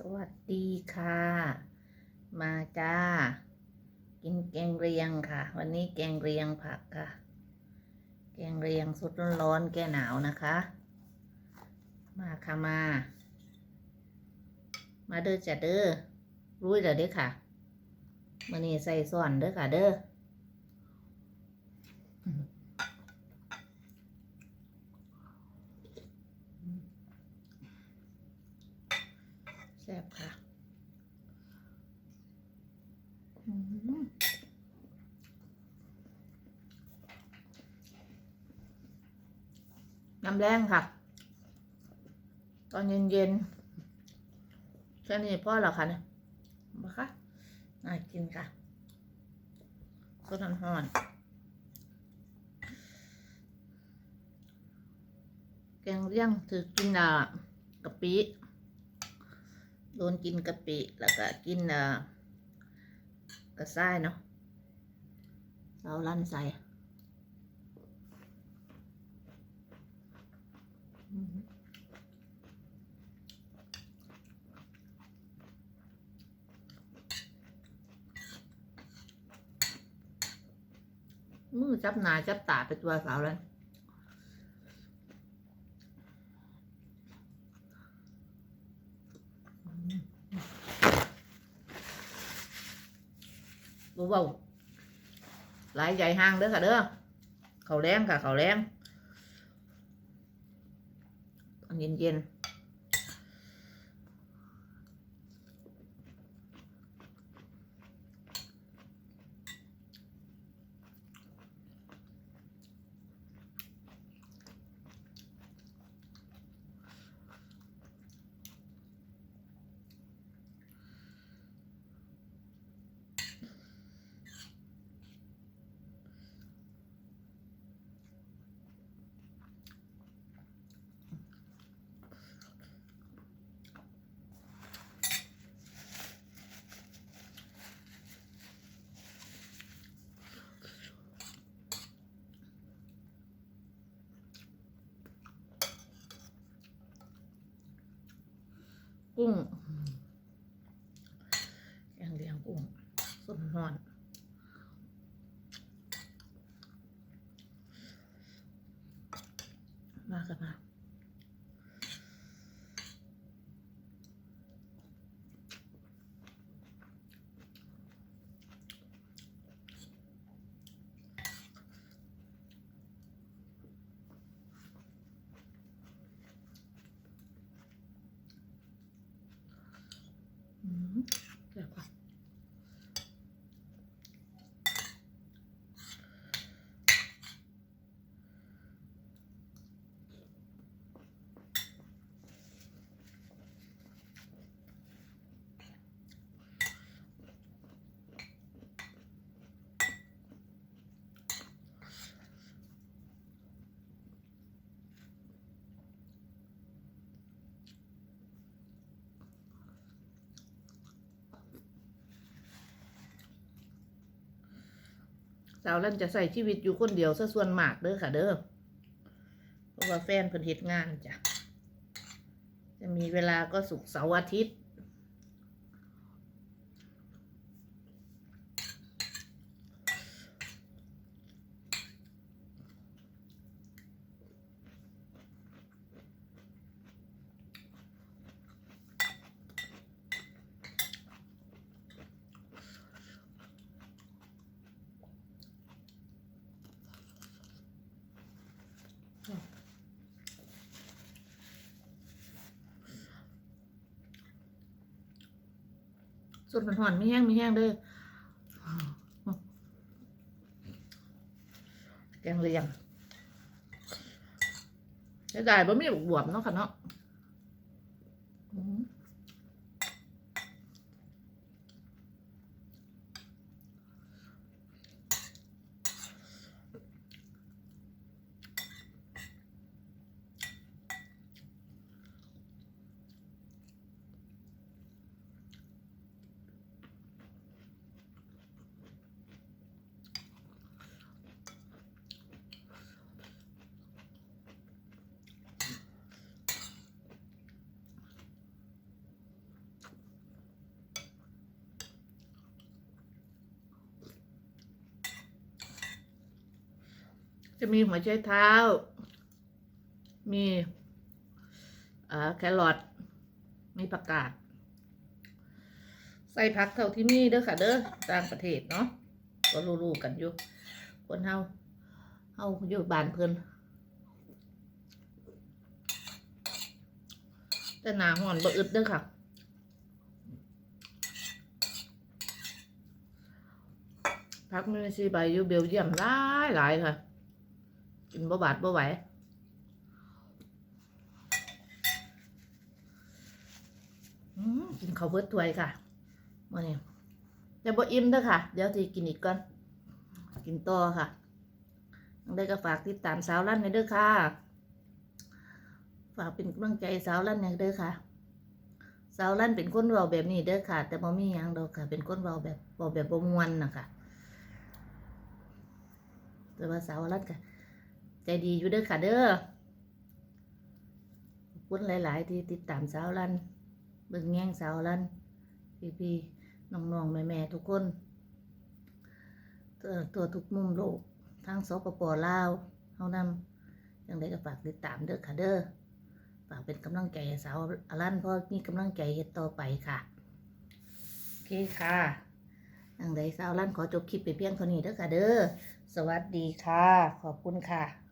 สวัสดีค่ะ มาจ้า กินแกงเรียงค่ะ วันนี้แกงเรียงผักค่ะ แกงเรียงสุดร้อนๆแก้หนาวนะคะ มาค่ะมา มาเด้อจ้ะเด้อรู้เด้อเด้อค่ะมันนี้ใส่ซ่อนเด้อค่ะเด้อ แซ่บค่ะอืมน้ำแรงค่ะ ตอนเย็นๆแค่นี้พ่อเหรอคะเนี่ยมาค่ะน่ากินค่ะก็ทอนหอนๆแกงเลี่ยงถือกินอะกะปิ โดนกินกะปิ แล้วก็กินอะกระซ้ายเนาะเราลั่นใส่มมือจับหนาจับตาไปตัวสาวแล้ว เบาๆหลายใหญ่ห้างเด้อค่ะเด้อเขาวแรงค่ะเขาวแรงตอนเย็นๆ กุ้งแกงเลียงกุ้งสมนอน มากันมาอืมแซ่บค่ะ สาวลั่นจะใส่ชีวิตอยู่คนเดียวซะส่วนมากเด้อค่ะ เด้อเพราะว่าแฟนเพิ่นเฮ็ดงานจ้ะจะมีเวลาก็สุกเสาร์อาทิตย์ สุดมันหอนไม่แห้งไม่แห้งเด้อแกงเลียงได้บ่มีบวบเนาะค่ะเนาะ จะมีหัวไชเท้า มีแครอทมีผักกาด ใส่ผักเท่าที่มีเด้อค่ะ เด้อต่างประเทศเนาะก็รู้ๆกันอยู่ คนเฮาเฮาอยู่บ้านเพิ่นแต่หนาห่อนบ่อึดเด้อค่ะพักมีซีใบอยู่เบลเยียมหลายหลายค่ะ กินบ่บาดบ่ไหวกินข้าวเบิดถ้วยค่ะมื่อนี้แต่บ่อิ่มเด้อค่ะ เดี๋ยวสิกินอีกก่อน กินต่อค่ะยังได้ก็ฝากติดตามสาวลั่นในเด้อค่ะ ฝากเป็นกำลังใจสาวลั่นในเด้อค่ะ สาวลั่นเป็นคนเว้าแบบนี้เด้อค่ะ แต่บ่มีหยังดอกค่ะ เป็นคนเว้าแบบเว้าแบบบ่มวนน่ะค่ะแต่ว่าสาวรัดก็ ใจดีอยู่เด้อค่ะเด้อคุณหลาย ๆ ที่ติดตามสาวรันเบิ่งแง่งสาวรันพี่ๆน้องๆแม่ ๆ ทุกคนตัวตัวทุกมุมโลกทางสปปลาวเฮานำยังได้ก็ฝากติดตามเด้อค่ะเด้อฝากเป็นกำลังใจสาวอลันเพราะมีกำลังใจเฮ็ดต่อไปค่ะโอเคค่ะยังได้สาวรันขอจบคลิปไปเพียงเท่านี้เด้อค่ะเด้อสวัสดีค่ะ ขอบคุณค่ะ